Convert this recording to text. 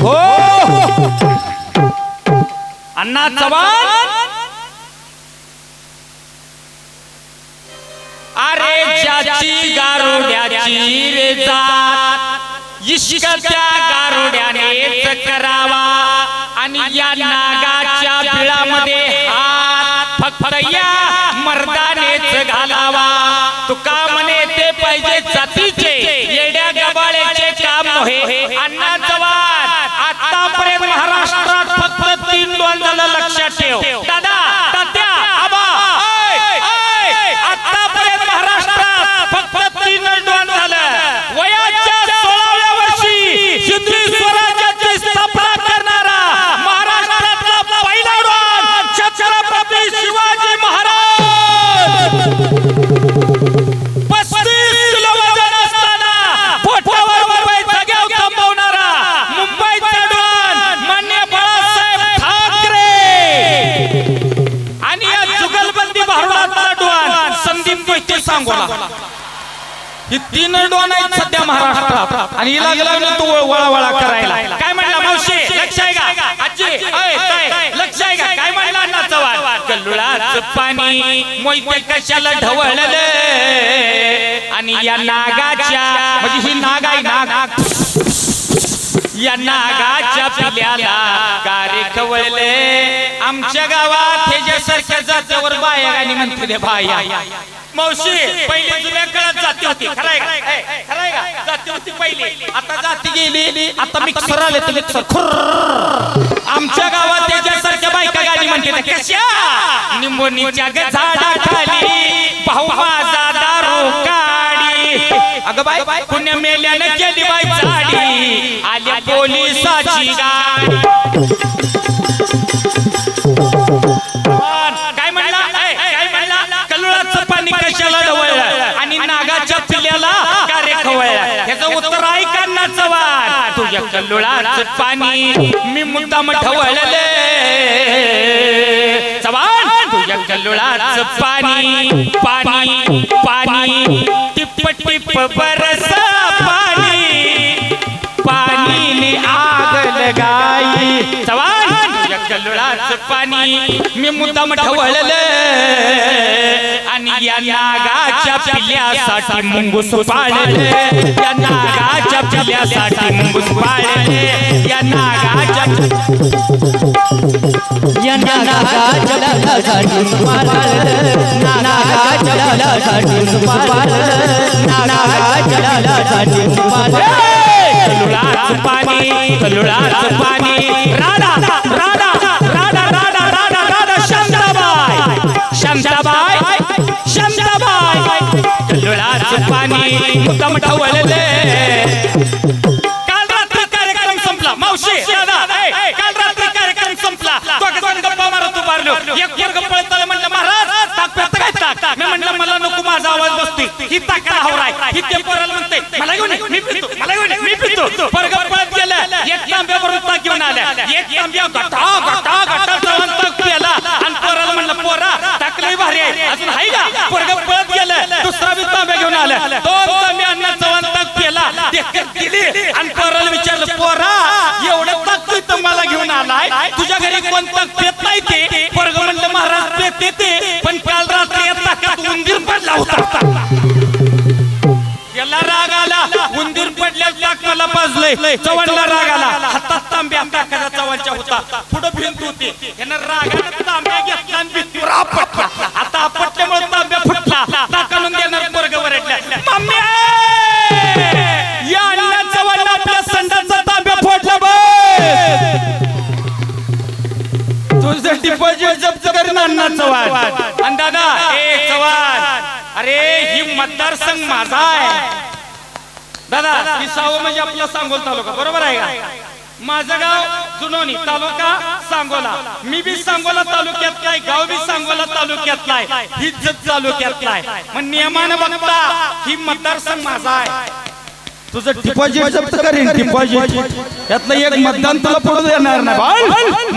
हो! अण्णा चव्हाण! अरे ज्याची गारुड्याची रे जात इश्क गारुड्यानेच करावा. आणि या नागाच्या बिळामध्ये हात फक्त या मर्दानेच घालावा. तुका म्हणे ते पाहिजे जातीचे येड्या गबाळ्याचे काम हे अण्णा चव्हाण आतापर्यंत महाराष्ट्रात फक्त तीन दोन झालं लक्षात ठेव. संदीप ते सांगोला. ही तीन डोन आहेत सध्या महाराष्ट्रात. आणि हिला गेला तो वळा वळा करायला. काय म्हणला मावशी? लक्ष आहे का? आजी लक्ष आहे का? काय म्हणला अण्णा चव्हाण? कल्लुळाच पाणी मोहिते कशाला ढवळलं? आणि या नागाच्या म्हणजे ही नाग आहे नाग. या नागाच्या पिल्याला कारे खवळले. आमच्या गावात हे जे सारख्या जात्यावर बाया आणि म्हणते बाया मावशी पहिले जुन्या काळात जाती होती. खराय का? जाती होती. पहिली. आता जाती गेली आता मिक्सर आले तर मिक्सर आमच्या गावात त्याच्यासारख्या बायका गाणी म्हणते त्या कशा? निंबोनीच्या ग झाडाखाली भाऊ माझा दारू काढी अगं बाय पुण्य मेल्यानं केली बाय झाडी. आल्या पोलिसाची गाडी. चव्हाण. तुझ्या कल्लोळाचं पाणी मी मुद्दाम ढवळले चव्हाण तुझ्या कल्लोळाचं पाणी पाणी पाणी. टिप टिप बरस पाणी. पाणीने आग लगाई चव्हाण तुझ्या कल्लोळाचं पाणी मी मुद्दाम ढवळलं आणि या नागाच्या पिल्यासाठी मुंगूस पाळले. या नागाच्या पिल्यासाठी मुंगूस पाळले. या नागाच्या या पाणी कल्लोळाचं पाणी. राधा राधा राधा राधा मुद्दाम काल रात्री कार्यक्रम संपला. मावशी दादा ए, काल रात्री कार्यक्रम संपला. दोघं गप्पा मारत उभारलो. एक पळत आलं म्हणलं महाराज ताक काय ताक? मी म्हणलं मला नको माझा आवाज बसतोय. ही ताकाला हवराय? ही ते पोराला म्हणते मला घेऊन ये, मी पितो मला घेऊन ये, मी पितो. पळत गेलं. एक तांब्यावरून ताक घेऊन आल्या. एक तांब्या गटा गटा गटा ताक आणि पोराला म्हणलं पोरा ताक लई भारी आहे. अजून आहे का? पळत गेलं. दुसरा तांब्या घेऊन आल्या. दोन तांब्या अण्णा चव्हाण ताक देखत गेली आणि पोराला विचारलं पोरा एवढं ताक तू मला घेऊन आलाय? तुझ्या घरी कोण ताक पेत नाही ते. पोरग म्हणलं महाराज पेते ते पण काल रात्री ताकात उंदीर पडला होता. याला राग आला. उंदीर पडल्या ताक मला पाजलंय. चव्हाणला राग आला. हातात तांब्या चव्हाणच्या होता. पुढे भिंत होती. यानं रागानं तांब्या घेतला आणि आता आपटल्यामुळे जप्त करीन अण्णा चव्हाण? आणि दादा ए चव्हाण. अरे ही मतदारसंघ माझा आहे. दादा विसावं म्हणजे आपला सांगोल तालुका बरोबर आहे का? माझं गाव जुनोनी तालुका सांगोला. मी बी सांगोला तालुक्यातला आहे गाव बी सांगोला तालुक्यातला आहे ही जत तालुक्यातला आहे मग नियमानं बघता ही मतदारसंघ माझा आहे. तुझं डिपॉझिट जप्त करीन डिपॉझिट यातलं एक मतदान तुला पडू देणार नाही. बाळ